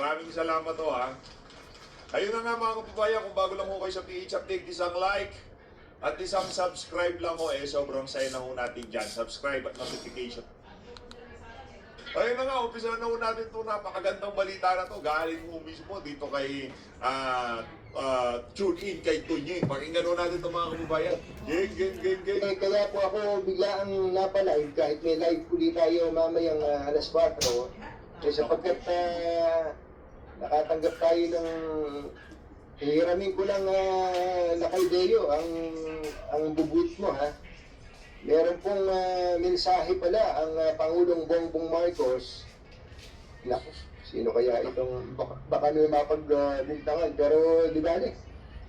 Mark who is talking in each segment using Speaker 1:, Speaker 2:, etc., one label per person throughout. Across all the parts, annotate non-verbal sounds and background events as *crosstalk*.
Speaker 1: Maraming salamat to ha. Ayun na nga mga kababayan, kung bago lang ho kayo sa PH Update, isang like at isang subscribe lang ho eh. Sobrang saya na ho natin dyan. Subscribe at notification. Ayun na nga, umpisa na ho natin itong napakagandang balita na to. Galing ho mismo dito kay ah ah, tune in kay Tunying. Pakinggan ho natin itong mga kababayan. Geng, geng, geng, geng.
Speaker 2: Eh, kaya po ako biglaang napalive kahit may live ulit tayo mamayang ah, alas 4. Eh, sapagkat ah, nakatanggap tayo ng hiramin ko lang uh, Lakaldeo ang ang bubut mo ha. Meron pong ah, mensahe pala ang ah, Pangulong Bongbong Marcos. Naku, sino kaya itong baka, baka may mapagbintangan pero di bale.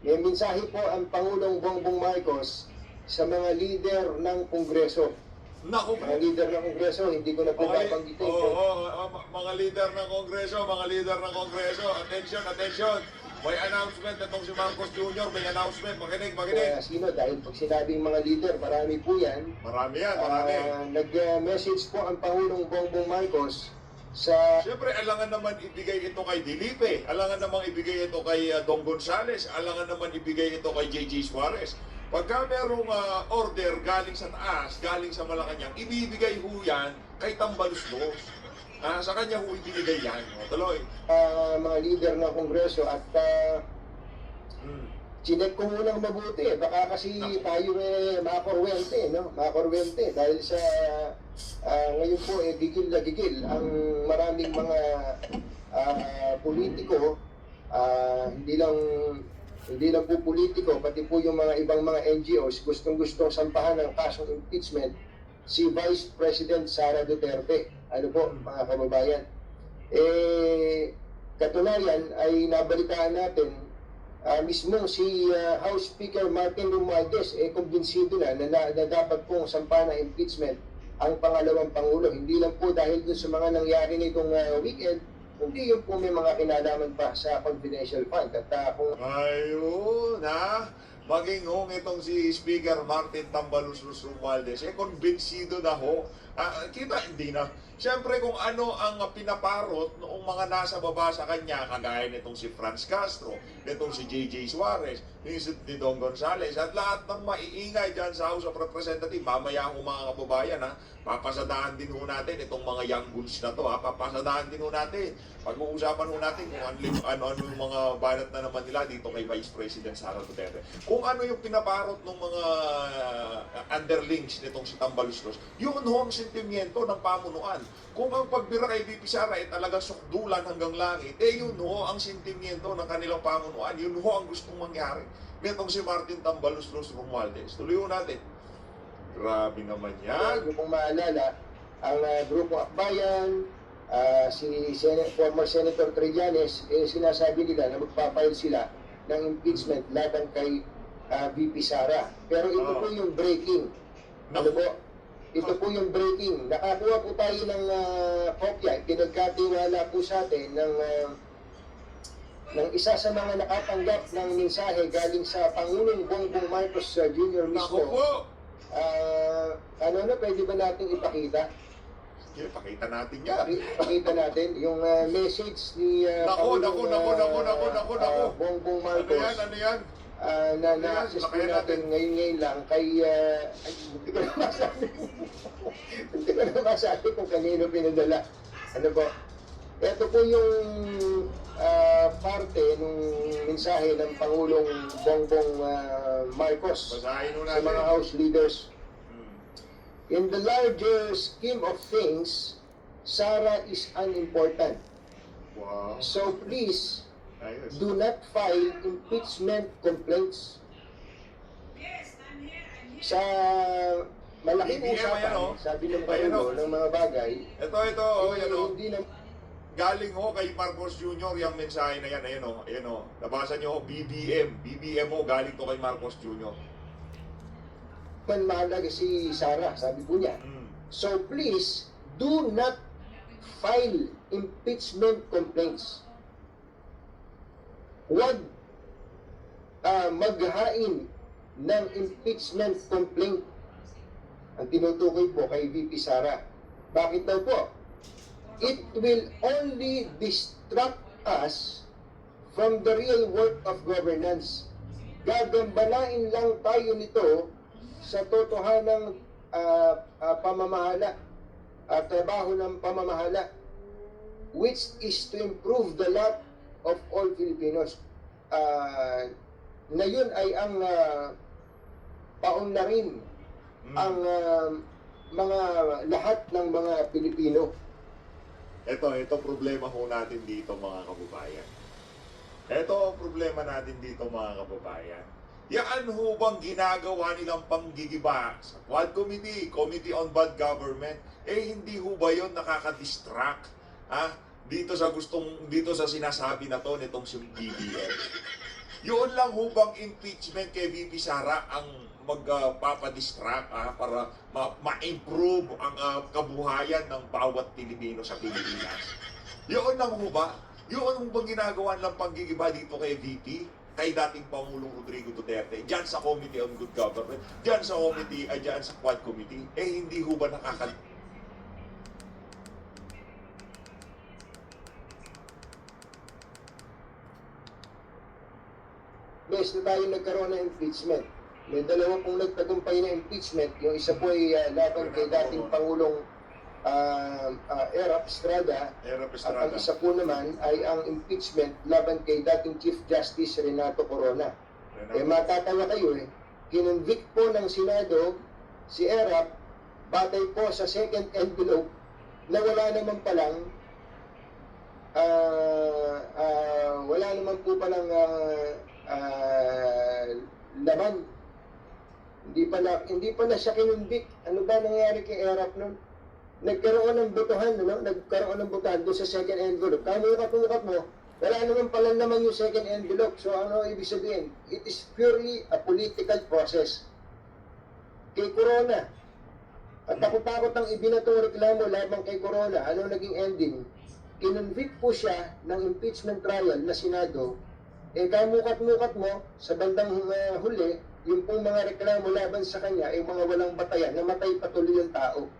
Speaker 2: May mensahe po ang Pangulong Bongbong Marcos sa mga leader ng Kongreso.
Speaker 1: Naku.
Speaker 2: Mga leader ng Kongreso, hindi ko na po
Speaker 1: Okay.
Speaker 2: babanggitin.
Speaker 1: Oo, oo, oo, ma- mga leader ng Kongreso, mga leader ng Kongreso, attention, attention. May announcement itong si Marcos Jr. May announcement. Makinig,
Speaker 2: Kaya
Speaker 1: makinig.
Speaker 2: sino, dahil pag sinabing mga leader, marami po yan.
Speaker 1: Marami yan, marami.
Speaker 2: Ah, Nag-message po ang Pangulong Bongbong Marcos sa
Speaker 1: Siyempre, alangan naman ibigay ito kay Dilipe. Alangan naman ibigay ito kay uh, Dong Gonzales. Alangan naman ibigay ito kay JJ Suarez. Pagka merong uh, order galing sa taas, galing sa Malacanang, ibibigay ho yan kay Tambaluslos. Ah, sa kanya ho ibinigay yan. O, tuloy.
Speaker 2: ah, mga leader ng Kongreso at uh,
Speaker 1: Hmm.
Speaker 2: Chinek ko munang mabuti, baka kasi tayo eh makorwente, no? Makorwente dahil sa ah, ngayon po eh gigil na gigil ang maraming mga ah, politiko, ah, hindi lang hindi lang po politiko, pati po yung mga ibang mga NGOs gustong-gustong sampahan ng kasong impeachment si Vice President Sara Duterte. Ano po, mga kababayan? Eh, katunayan ay nabalitaan natin Ah, mismo si ah, House Speaker Martin Romualdez eh kumbinsido na na, na, na dapat pong sampa na impeachment ang pangalawang pangulo. Hindi lang po dahil dun sa mga nangyari nitong ah, weekend, kundi yung po may mga kinalaman pa sa confidential fund. At ah, kung
Speaker 1: Ayun, ha? Maging hong itong si Speaker Martin Tambalus Romualdez, eh, konbinsido na ho. Ah, kita, hindi na. Siyempre, kung ano ang pinaparot noong mga nasa baba sa kanya, kagaya nitong si Franz Castro, nitong si J.J. Suarez, ni, ni Don Gonzales, at lahat ng maiingay dyan sa House of Representatives, mamaya ho mga kababayan, ha? Papasadahan din ho natin itong mga young guns na to, ha? Papasadahan din ho natin. Pag-uusapan ho natin kung ano, ano, ano yung mga banat na naman nila dito kay Vice President Sara Duterte. Kung ano yung pinaparot ng mga uh, underlings nitong si Tambaluslos, yun ho ang sentimiento ng pamunuan. Kung ang pagbira kay VP Sara ay talaga sukdulan hanggang langit, eh yun ho ang sentimiento ng kanilang pamunuan. Yun ho ang gustong mangyari. Nitong si Martin Tambaluslos Romualdez. Tuloy ho natin. Grabe naman yan.
Speaker 2: Kung kung maalala, ang uh, Grupo Akbayan, ah, si Sen- former Senator Trillanes, eh, sinasabi nila na magpapile sila ng impeachment laban kay ah, VP Sara. Pero ito
Speaker 1: Oo.
Speaker 2: po yung breaking. Ano po? Ito po yung breaking. Nakakuha po tayo ng uh, kopya. Pinagkatiwala po sa atin ng ah, ng isa sa mga nakatanggap ng mensahe galing sa Pangulong Bongbong Marcos ah, Jr. Mismo.
Speaker 1: po!
Speaker 2: Ah, ano na, pwede ba nating ipakita?
Speaker 1: Sige, pakita natin yan.
Speaker 2: Paki- Ipakita natin yung ah, message ni uh,
Speaker 1: Naku, naku, naku, naku, naku, naku, naku.
Speaker 2: Bongbong
Speaker 1: Ano
Speaker 2: Marcos
Speaker 1: yan, ano yan?
Speaker 2: Ah, na na-access po natin
Speaker 1: natin.
Speaker 2: ngayon-ngayon lang kay ah, ay, hindi ko na masabi *laughs* hindi ko na masabi kung kanino pinadala ano po ito po yung ah, parte ng mensahe ng Pangulong Bongbong ah, Marcos sa mga House leaders
Speaker 1: Hmm.
Speaker 2: In the larger scheme of things, Sarah is unimportant.
Speaker 1: Wow.
Speaker 2: So please. Do not file impeachment complaints. Sa malaking
Speaker 1: BBM,
Speaker 2: usapan,
Speaker 1: ayan, oh.
Speaker 2: sabi ng Pangulo
Speaker 1: oh.
Speaker 2: ng mga bagay,
Speaker 1: Ito, ito, oh, yan, oh.
Speaker 2: hindi na
Speaker 1: Galing ho kay Marcos Jr. yung mensahe na yan. Ayan o, ayan o. Nabasa niyo ho, BBM. BBM ho, galing to kay Marcos Jr.
Speaker 2: man mahalaga si Sarah, sabi po niya.
Speaker 1: Hmm.
Speaker 2: So please, do not file impeachment complaints. Huwag ah, maghain ng impeachment complaint. Ang tinutukoy po kay VP Sara. Bakit daw po? It will only distract us from the real work of governance. Gagambalain lang tayo nito sa totohanang ah, ah, pamamahala at trabaho ng pamamahala which is to improve the lot of all Filipinos. Ah, na yun ay ang uh, paunlarin
Speaker 1: Mm.
Speaker 2: ang ah, mga lahat ng mga Pilipino.
Speaker 1: Ito, ito problema ho natin dito mga kababayan. Ito ang problema natin dito mga kababayan. Yan ho bang ginagawa nilang panggigiba sa Quad Committee, Committee on Bad Government, eh hindi ho ba yun nakaka-distract ha? Dito sa gustong dito sa sinasabi na to nitong si BBM. Yun lang ho impeachment kay VP Sara ang magpapadistract ah, para ma- ma-improve ang ah, kabuhayan ng bawat Pilipino sa Pilipinas. Yun lang ho ba? Yun ang bang ginagawa ng panggigiba dito kay VP? Kay dating Pangulong Rodrigo Duterte, dyan sa Committee on Good Government, dyan sa Committee, ay dyan sa Quad Committee, eh hindi ho ba nakaka...
Speaker 2: Bes na tayo nagkaroon ng impeachment. May dalawa pong nagtagumpay na impeachment. Yung isa po ay ah, laban kay dating Pangulong uh, Erap Estrada
Speaker 1: Era
Speaker 2: at ang
Speaker 1: Estrada.
Speaker 2: isa po naman ay ang impeachment laban kay dating Chief Justice Renato Corona. Eh matatawa kayo eh. Kinonvict po ng Senado si Erap batay po sa second envelope na wala naman palang ah, ah, wala naman po palang ah, ah, laman. Hindi pala hindi pala siya kinonvict. Ano ba nangyari kay Erap nun? Nagkaroon ng botohan, ano? Nagkaroon ng botohan doon sa second envelope. Kamukat-mukat mo, wala naman pala naman yung second envelope. So ano ibig sabihin? It is purely a political process. Kay Corona, at takot-takot ang ibinatong reklamo laban kay Corona, ano naging ending? Kinonvict po siya ng impeachment trial na Senado, eh kamukat-mukat mo, sa bandang uh, huli, yung pong mga reklamo laban sa kanya ay mga walang batayan, namatay patuloy yung tao.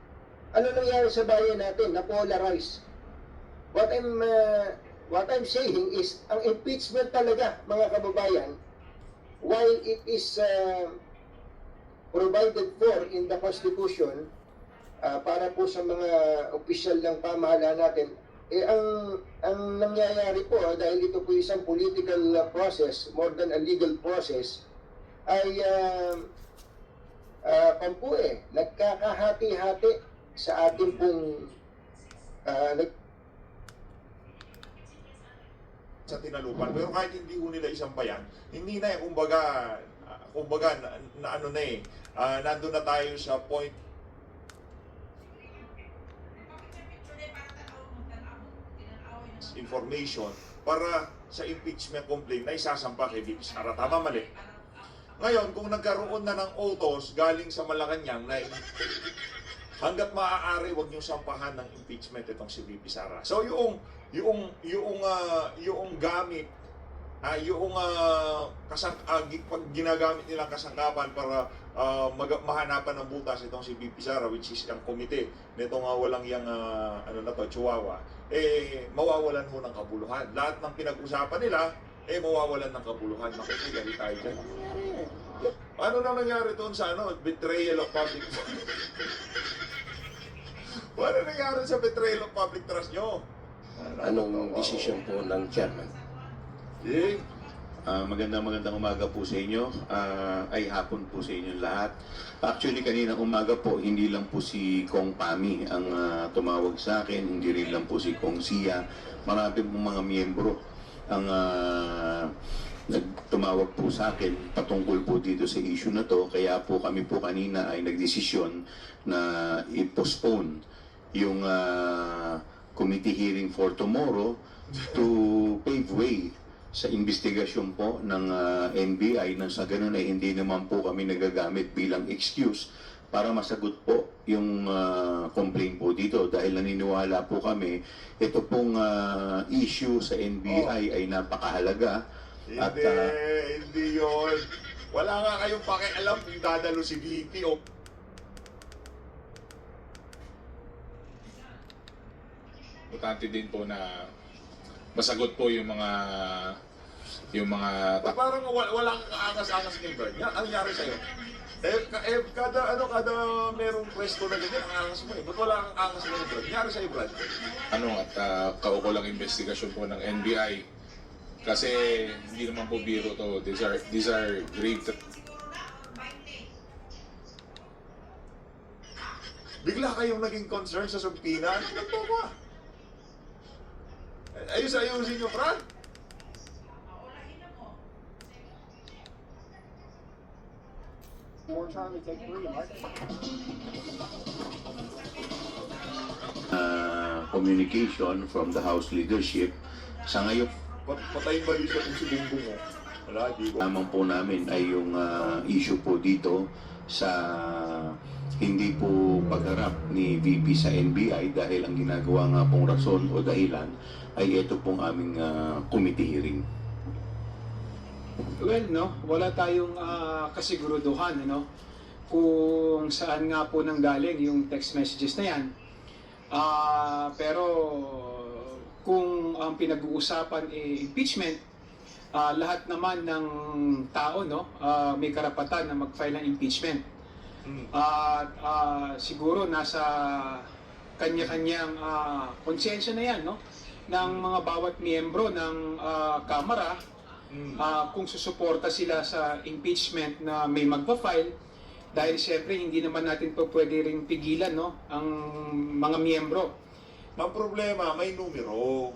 Speaker 2: Ano nangyari sa bayan natin? Na-polarize. What I'm, uh, what I'm saying is, ang impeachment talaga, mga kababayan, while it is uh, provided for in the Constitution, ah, para po sa mga opisyal ng pamahalaan natin, eh ang ang nangyayari po ah, dahil ito po isang political ah, process more than a legal process ay uh, uh, po eh. Nagkakahati-hati sa ating pong ah, nag-
Speaker 1: sa tinalupan. Pero kahit hindi ho nila isang bayan, hindi na eh, kumbaga, ah, kumbaga, na, na ano na eh, ah, nandun na tayo sa point information para sa impeachment complaint na isasampa kay VP Sara. Tama mali? Ngayon, kung nagkaroon na ng utos galing sa Malacanang na hanggat maaari wag niyo sampahan ng impeachment itong si VP Sara. So yung yung yung ah, yung gamit ah yung uh, kasang gi- pag ginagamit nilang kasangkapan para ah, mag- mahanapan ng butas itong si VP Sara which is ang komite nitong uh, walang yang ah, ano na to Chihuahua eh mawawalan ho ng kabuluhan. Lahat ng pinag-usapan nila eh mawawalan ng kabuluhan. Naku, gali tayo dyan. Ano na nangyari doon sa ano, betrayal of public Ano nangyari sa betrayal of public trust nyo?
Speaker 3: Anong desisyon po ng chairman?
Speaker 1: Eh,
Speaker 4: Ah, magandang magandang umaga po sa inyo. Ah, ay hapon po sa inyo lahat. Actually, kanina umaga po, hindi lang po si Kong Pami ang ah, tumawag sa akin, hindi rin lang po si Kong Sia. Marami pong mga miyembro ang ah, nagtumawag po sa akin patungkol po dito sa issue na to. Kaya po kami po kanina ay nagdesisyon na i-postpone yung ah, committee hearing for tomorrow to pave way sa investigasyon po ng ah, NBI nang sa ganun ay hindi naman po kami nagagamit bilang excuse para masagot po yung ah, complaint po dito. Dahil naniniwala po kami ito pong ah, issue sa NBI ay napakahalaga
Speaker 1: hindi,
Speaker 4: At, ah,
Speaker 1: hindi yun. Wala nga kayong pakialam kung dadalo si VP o
Speaker 5: Importante din po na masagot po yung mga yung mga
Speaker 1: Pa- Parang wala, walang kaangas-angas ni Brad. Yan, ang nangyari sa'yo? Eh, ka- eh, kada, ano, kada merong pwesto na ganyan, ang angas mo eh. Ba't wala kang angas mo ni Brad? Nangyari sa'yo, Brad?
Speaker 5: ano at uh, kaukulang investigasyon po ng NBI kasi hindi naman po biro to these are these are grave
Speaker 1: Bigla kayong naging concern sa subpina? Ito ko ah. Ayos ayusin nyo, Brad.
Speaker 4: uh, communication from the House leadership. Sa ngayon,
Speaker 1: Pat patayin ba kung si Bumbong mo? Wala, di ko.
Speaker 4: lamang po namin ay yung ah, issue po dito sa hindi po pagharap ni VP sa NBI dahil ang ginagawa nga pong rason o dahilan ay ito pong aming ah, committee hearing.
Speaker 6: Well, no, wala tayong ah, kasiguruduhan, ano, kung saan nga po nang galing yung text messages na yan. Ah, pero kung ang pinag-uusapan ay impeachment, ah, lahat naman ng tao, no, ah, may karapatan na mag-file ng impeachment. At ah, siguro nasa kanya-kanyang ah, konsensya na yan, no, ng mga bawat miyembro ng ah, Kamara. Ah, kung susuporta sila sa impeachment na may magpa-file dahil siyempre hindi naman natin po pwede ring pigilan no? Ang mga miyembro.
Speaker 1: Ang problema, may numero.